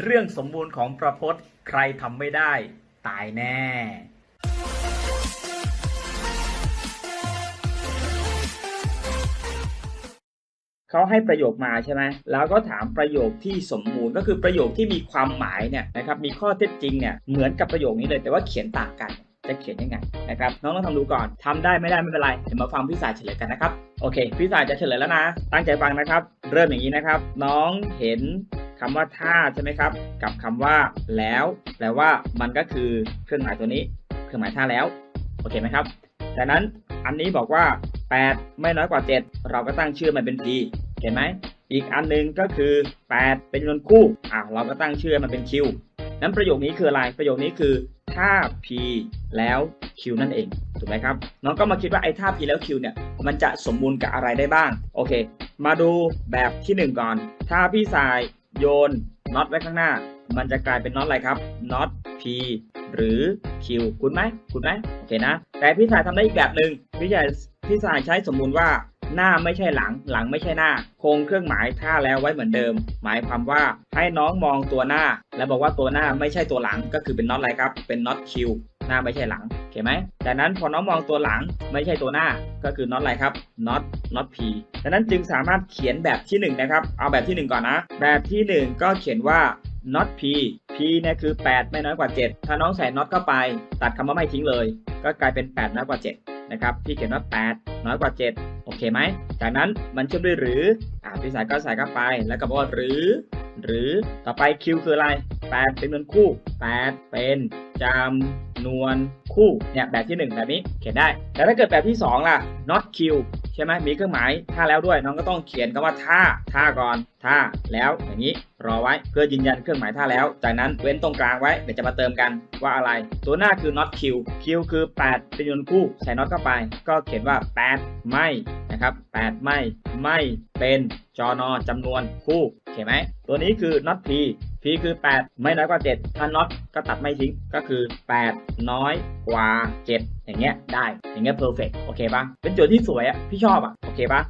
เรื่องสมบูรณ์ของประพจน์ใครทำไม่ได้ ตายแน่ เขาให้ประโยคมาใช่ไหมแล้วก็ถามประโยคที่สมบูรณ์ก็คือประโยคที่มีความหมายเนี่ยนะครับมีข้อเท็จจริงเนี่ยเหมือนกับประโยคนี้เลยแต่ว่าเขียนต่างกันจะเขียนยังไงนะครับน้องต้องทำดูก่อนทำได้ไม่ได้ไม่เป็นไรเดี๋ยวมาฟังพี่สายเฉลยกันนะครับโอเคพี่สายจะเฉลยแล้วนะ ตั้งใจฟังนะครับ เริ่มอย่างนี้นะครับ น้องเห็น คำว่าถ้าใช่ไหมครับ กับคำว่าแล้ว แปลว่ามันก็คือเครื่องหมายตัวนี้ เครื่องหมายถ้าแล้ว โอเคไหมครับจากนั้นอันนี้บอกว่า 8 ไม่น้อยกว่า 7 เราก็ตั้งชื่อมันเป็น p เห็นไหม อีกอันหนึงก็คือ 8 เป็นจำนวนคู่อะเราก็ตั้งชื่อมันเป็น q นั้นประโยคนี้คืออะไร ประโยคนี้คือถ้า p แล้ว q นั่นเอง ถูกไหมครับ น้องก็มาคิดว่าไอ้ถ้า p แล้ว q เนี่ย มันจะสมบูรณ์กับอะไรได้บ้าง โอเค มาดูแบบที่ 1 ก่อน ถ้าพี่สาย โยนน็อตไว้ข้างหน้า มันจะกลายเป็นน็อตอะไรครับน็อต p หรือ q คุณไหมคุณไหมโอเคนะ แต่พี่สายทำได้อีกแบบหนึ่งพี่สายพี่สายใช้สมมุติว่าหน้าไม่ใช่หลัง หลังไม่ใช่หน้า คงเครื่องหมายท่าแล้วไว้เหมือนเดิม หมายความว่าให้น้องมองตัวหน้า แล้วบอกว่าตัวหน้าไม่ใช่ตัวหลังก็คือเป็นน็อตอะไรครับ เป็นน็อต Q หน้าไม่ใช่หลัง โอเคไหมจากนั้นพอน้องมองตัวหลังไม่ใช่ตัวหน้าก็คือน็อตอะไรครับน็อตน็อต P ดังนั้นจึงสามารถเขียนแบบที่หนึ่งนะครับ เอาแบบที่หนึ่งก่อนนะ แบบที่หนึ่งก็เขียนว่า not p p เนี่ยคือ 8 ไม่น้อยกว่า 7 ถ้าน้องใส่ not เข้าไป ตัดคำว่าไม่ทิ้งเลย ก็กลายเป็น 8 น้อยกว่า 7 นะครับ พี่เขียนว่า 8 น้อยกว่า 7 โอเคไหม จากนั้นมันเชื่อมด้วยหรือ อ่าพี่สายก็ใส่เข้าไป แล้วก็บอกว่าหรือ หรือ ต่อไป q คืออะไร 8 เป็นจำนวนคู่ 8 เป็นจำนวนคู่ เนี่ยแบบที่ 1 แบบนี้เขียนได้ แต่ถ้าเกิดแบบที่ 2 ล่ะ not q ใช่ไหมมีเครื่องหมายถ้าแล้วด้วย น้องก็ต้องเขียนคำว่าถ้าถ้าก่อนถ้าแล้วอย่างนี้รอไว้เพื่อยืนยันเครื่องหมายถ้าแล้ว จากนั้นเว้นตรงกลางไว้เดี๋ยวจะมาเติมกันว่าอะไร ตัวหน้าคือ not q q คือ 8 เป็นจำนวนคู่ ใส่ not เข้าไป ก็เขียนว่า 8 ไม่นะครับ 8 ไม่ไม่เป็นจอนอจำนวนคู่โอเคไหมตัวนี้คือ not p คือ 8 ไม่น้อยกว่า 7 ถ้าน็อตก็ตัดไม่ทิ้งก็คือ 8 น้อยกว่า 7 อย่างเงี้ยได้อย่างเงี้ย perfect โอเคปะเป็นโจทย์ที่สวยอะพี่ชอบอะโอเคปะ